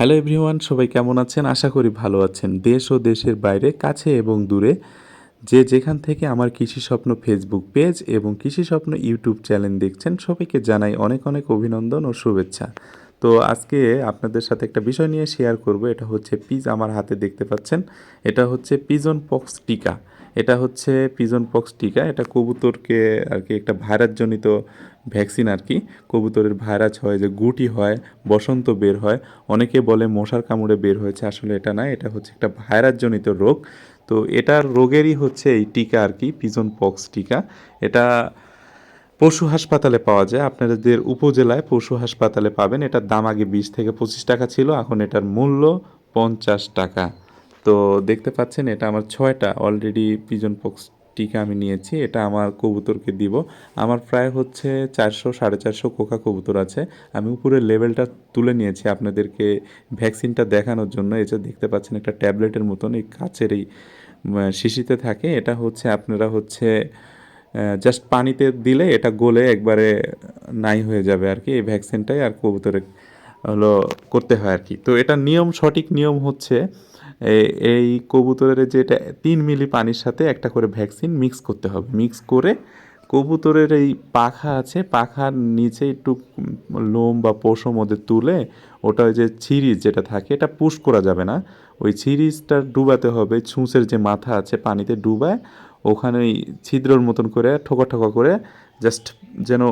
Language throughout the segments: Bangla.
হ্যালো এভরিওয়ান, সবাই কেমন আছেন? আশা করি ভালো আছেন। দেশ ও দেশের বাইরে, কাছে এবং দূরে যে যেখান থেকে আমার কৃষি স্বপ্ন ফেসবুক পেজ এবং কৃষি স্বপ্ন ইউটিউব চ্যানেল দেখছেন, সবাইকে জানাই অনেক অনেক অভিনন্দন ও শুভেচ্ছা। তো আজকে আপনাদের সাথে একটা বিষয় নিয়ে শেয়ার করব। এটা হচ্ছে পিজ আমার হাতে দেখতে পাচ্ছেন। এটা হচ্ছে পিজন পক্স টিকা। এটা হচ্ছে পিজন পক্স টিকা। এটা কবুতরকে আর কি একটা ভাইরাসজনিত ভ্যাকসিন আর কি। কবুতরের ভাইরাস হয়, যে গুটি হয়, বসন্ত বের হয়। অনেকে বলে মশার কামড়ে বের হয়েছে, আসলে এটা না, এটা হচ্ছে একটা ভাইরাসজনিত রোগ। তো এটার রোগেরই হচ্ছে এই টিকা আর কি পিজন পক্স টিকা। এটা পশু হাসপাতালে পাওয়া যায়। আপনাদের উপজেলায় পশু হাসপাতালে পাবেন। এটার দাম আগে বিশ থেকে পঁচিশ টাকা ছিল, এখন এটার মূল্য পঞ্চাশ টাকা। তো দেখতে পাচ্ছেন, এটা আমার ছয়টা অলরেডি পিজন পক্স টিকা আমি নিয়েছি, এটা আমার কবুতরকে দিব। আমার প্রায় হচ্ছে চারশো, সাড়ে চারশো কোকা কবুতর আছে। আমি উপরের লেভেলটা তুলে নিয়েছি আপনাদেরকে ভ্যাকসিনটা দেখানোর জন্য। যে দেখতে পাচ্ছেন, একটা ট্যাবলেটের মতন এই কাচের এই শিশিতে থাকে। এটা হচ্ছে আপনারা হচ্ছে জাস্ট পানিতে দিলে এটা গলে একবারে নাই হয়ে যাবে আর কি। এই ভ্যাকসিনটাই আর কবুতরে হলো করতে হয় আর কি। তো এটা নিয়ম, সঠিক নিয়ম হচ্ছে এই কবুতরের যেটা তিন মিলি পানির সাথে একটা করে ভ্যাকসিন মিক্স করতে হবে। মিক্স করে কবুতরের এই পাখা আছে, পাখার নিচে একটু লোম বা পশম ওদের তুলে ওটা ওই যে ছিরিজ যেটা থাকে, এটা পুশ করা যাবে না। ওই ছিরিজটা ডুবাতে হবে, ছুঁচের যে মাথা আছে পানিতে ডুবায় ওখানে ছিদ্রর মতন করে ঠোকা ঠোকা করে জাস্ট যেন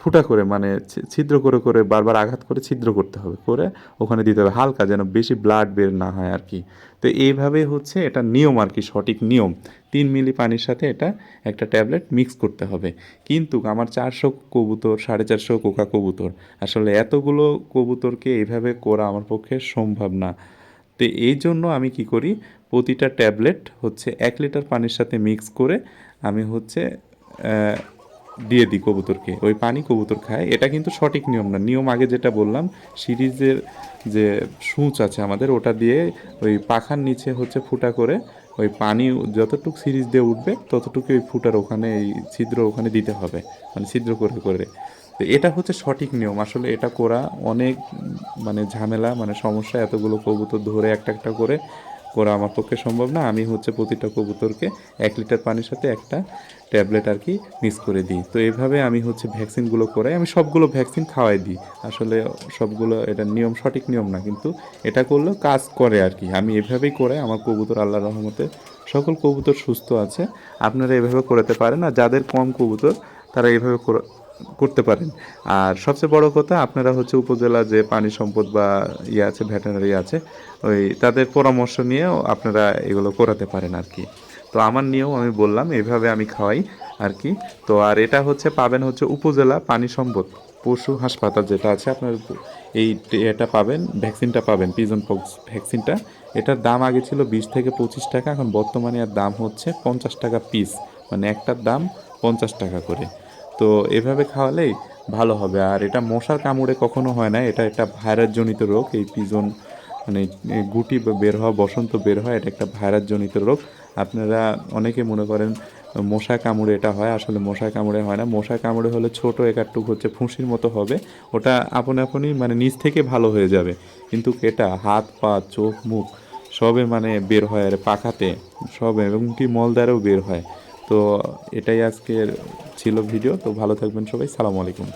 ফুটা করে মানে ছিদ্র করে করে, বারবার আঘাত করে ছিদ্র করতে হবে, করে ওখানে দিতে হবে। হালকা যেন বেশি ব্লাড বের না হয় আর কি। তো এইভাবে হচ্ছে এটা নিয়ম আর কি, সঠিক নিয়ম। তিন মিলি পানির সাথে এটা একটা ট্যাবলেট মিক্স করতে হবে। কিন্তু আমার চারশো কবুতর, সাড়ে চারশো কোকা কবুতর, আসলে এতগুলো কবুতরকে এইভাবে করা আমার পক্ষে সম্ভব না। তো এই জন্য আমি কি করি প্রতিটা ট্যাবলেট হচ্ছে এক লিটার পানির সাথে মিক্স করে আমি হচ্ছে দিয়ে দিই কবুতরকে। ওই পানি কবুতর খায়। এটা কিন্তু সঠিক নিয়ম না। নিয়ম আগে যেটা বললাম, সিরিজের যে সূচ আছে আমাদের, ওটা দিয়ে ওই পাখার নিচে হচ্ছে ফুটা করে ওই পানি যতটুকু সিরিজ দিয়ে উঠবে ততটুকু ওই ফুটার ওখানে, এই ছিদ্র ওখানে দিতে হবে। মানে ছিদ্র করে করে। তো এটা হচ্ছে সঠিক নিয়ম। আসলে এটা করা অনেক মানে ঝামেলা মানে সমস্যা। এতগুলো কবুতর ধরে একটা একটা করে করা আমার পক্ষে সম্ভব না। আমি হচ্ছে প্রতিটা কবুতরকে এক লিটার পানির সাথে একটা ট্যাবলেট আর কি মিক্স করে দিই। তো এভাবে আমি হচ্ছে ভ্যাকসিনগুলো করাই। আমি সবগুলো ভ্যাকসিন খাওয়াই দিই। আসলে সবগুলো এটা নিয়ম সঠিক নিয়ম না, কিন্তু এটা করলেও কাজ করে আর কি। আমি এভাবেই করে আমার কবুতর আল্লাহ রহমতে সকল কবুতর সুস্থ আছে। আপনারা এভাবে করাতে পারেন। আর যাদের কম কবুতর, তারা এভাবে করতে পারেন। আর সবচেয়ে বড় কথা, আপনারা হচ্ছে উপজেলা যে পানি সম্পদ বা ইয়ে আছে, ভেটেনারি আছে, ওই তাদের পরামর্শ নিয়েও আপনারা এগুলো করাতে পারেন আর কি। তো আমার নিয়েও আমি বললাম এইভাবে আমি খাওয়াই আর কি। তো আর এটা হচ্ছে পাবেন হচ্ছে উপজেলা পানি সম্পদ, পশু হাসপাতাল যেটা আছে, আপনার এই এটা পাবেন, ভ্যাকসিনটা পাবেন, পিজন পক্স ভ্যাকসিনটা। এটার দাম আগে ছিল বিশ থেকে পঁচিশ টাকা, এখন বর্তমানে এর দাম হচ্ছে পঞ্চাশ টাকা পিস মানে একটার দাম পঞ্চাশ টাকা করে। তো এভাবে খাওয়ালেই ভালো হবে। আর এটা মশার কামড়ে কখনো হয় না, এটা একটা ভাইরাসজনিত রোগ। এই পিজন মানে গুটি বের হওয়া, বসন্ত বের হয় এটা একটা ভাইরাসজনিত রোগ। আপনারা অনেকে মনে করেন মশা কামড়ে এটা হয়, আসলে মশা কামড়ে হয় না। মশা কামড়ে হলে ছোট একাটুক হচ্ছে ফুঁসির মতো হবে, ওটা আপন আপনই মানে নিজ থেকে ভালো হয়ে যাবে। কিন্তু এটা হাত, পা, চোখ, মুখ, সবে মানে বের হয়, আর পাখাতে সবে, এবং কি মলদ্বারেও বের হয়। তো এটাই আজকের ছিল ভিডিও তো ভালো থাকবেন সবাই সালামু আলাইকুম।